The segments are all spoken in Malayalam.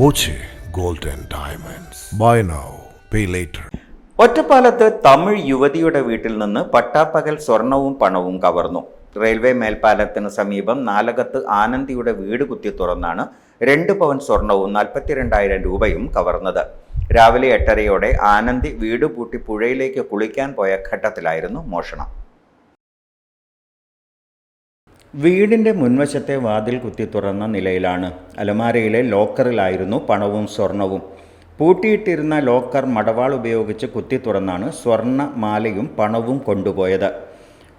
Boche gold and diamonds. Buy now pay later ഒറ്റപ്പാലത്ത് തമിഴ് യുവതിയുടെ വീട്ടിൽ നിന്ന് പട്ടാപ്പകൽ സ്വർണവും പണവും കവർന്നു. റെയിൽവേ മേൽപ്പാലത്തിന് സമീപം നാലകത്ത് ആനന്ദിയുടെ വീട് കുത്തി തുറന്നാണ് രണ്ട് പവൻ സ്വർണവും നാൽപ്പത്തിരണ്ടായിരം രൂപയും കവർന്നത്. രാവിലെ എട്ടരയോടെ ആനന്ദി വീട് പൂട്ടി പുഴയിലേക്ക് കുളിക്കാൻ പോയ ഘട്ടത്തിലായിരുന്നു മോഷണം. വീടിന്റെ മുൻവശത്തെ വാതിൽ കുത്തി തുറന്ന നിലയിലാണ്. അലമാരയിലെ ലോക്കറിലായിരുന്നു പണവും സ്വർണവും. പൂട്ടിയിട്ടിരുന്ന ലോക്കർ മടവാൾ ഉപയോഗിച്ച് കുത്തി തുറന്നാണ് സ്വർണ മാലയും പണവും കൊണ്ടുപോയത്.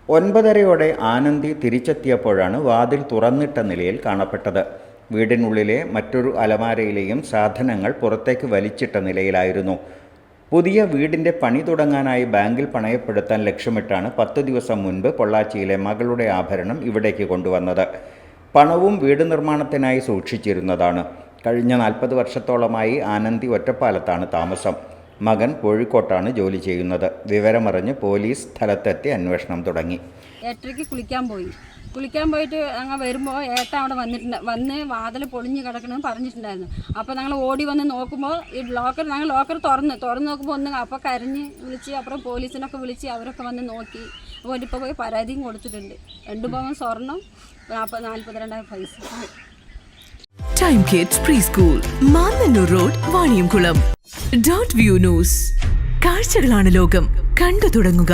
ഒൻപതരയോടെ ആനന്ദി തിരിച്ചെത്തിയപ്പോഴാണ് വാതിൽ തുറന്നിട്ട നിലയിൽ കാണപ്പെട്ടത്. വീടിനുള്ളിലെ മറ്റൊരു അലമാരയിലെയും സാധനങ്ങൾ പുറത്തേക്ക് വലിച്ചിട്ട നിലയിലായിരുന്നു. പുതിയ വീടിന്റെ പണി തുടങ്ങാനായി ബാങ്കിൽ പണയപ്പെടുത്താൻ ലക്ഷ്യമിട്ടാണ് പത്ത് ദിവസം മുൻപ് പൊള്ളാച്ചിയിലെ മകളുടെ ആഭരണം ഇവിടേക്ക് കൊണ്ടുവന്നത്. പണവും വീട് നിർമ്മാണത്തിനായി സൂക്ഷിച്ചിരുന്നതാണ്. കഴിഞ്ഞ നാൽപ്പത് വർഷത്തോളമായി ആനന്ദി ഒറ്റപ്പാലത്താണ് താമസം. മകൻ കോഴിക്കോട്ടാണ് ജോലി ചെയ്യുന്നത്. വിവരമറിഞ്ഞ് പോലീസ് സ്ഥലത്തെത്തി അന്വേഷണം തുടങ്ങി. എട്ടരയ്ക്ക് കുളിക്കാൻ പോയി. കുളിക്കാൻ പോയിട്ട് ഞങ്ങൾ വരുമ്പോൾ ഏട്ട അവിടെ വന്നിട്ടുണ്ട്. വന്ന് വാതിൽ പൊളിഞ്ഞ് കിടക്കണമെന്ന് പറഞ്ഞിട്ടുണ്ടായിരുന്നു. അപ്പോൾ ഞങ്ങൾ ഓടി വന്ന് നോക്കുമ്പോൾ ഈ ലോക്കർ ഞങ്ങൾ ലോക്കർ തുറന്ന് തുറന്ന് നോക്കുമ്പോൾ ഒന്ന് അപ്പോൾ കരഞ്ഞ് വിളിച്ച് അപ്പുറം പോലീസിനൊക്കെ വിളിച്ച് അവരൊക്കെ വന്ന് നോക്കി. അപ്പോൾ ഇപ്പോൾ പോയി പരാതിയും കൊടുത്തിട്ടുണ്ട്. രണ്ട് പവൻ സ്വർണം നാൽപ്പത് നാൽപ്പത്തിരണ്ടായിരം പൈസ. Time kids preschool Mannanur road Vaniyamkulam dot view news കാഴ്ചകളാണ് ലോകം. കണ്ടു തുടങ്ങുക.